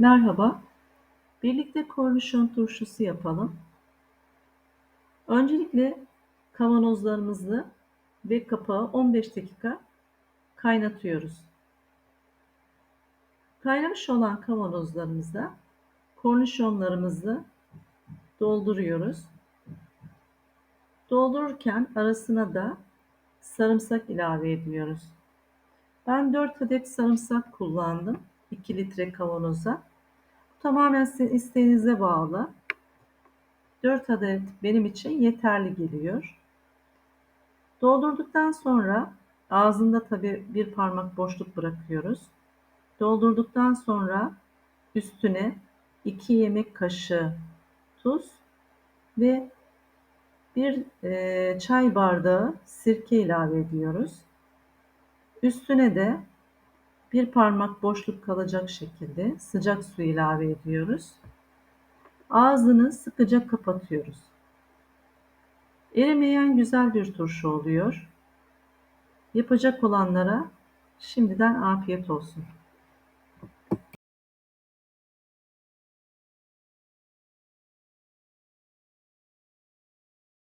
Merhaba. Birlikte kornişon turşusu yapalım. Öncelikle kavanozlarımızı ve kapağı 15 dakika kaynatıyoruz. Kaynamış olan kavanozlarımıza kornişonlarımızı dolduruyoruz. Doldururken arasına da sarımsak ilave ediyoruz. Ben 4 adet sarımsak kullandım 2 litre kavanoza. Tamamen sizin isteğinize bağlı. 4 adet benim için yeterli geliyor. Doldurduktan sonra ağzında tabi bir parmak boşluk bırakıyoruz. Doldurduktan sonra üstüne 2 yemek kaşığı tuz ve bir e, çay bardağı sirke ilave ediyoruz. Üstüne de bir parmak boşluk kalacak şekilde sıcak su ilave ediyoruz. Ağzını sıkıca kapatıyoruz. Erimeyen güzel bir turşu oluyor. Yapacak olanlara şimdiden afiyet olsun.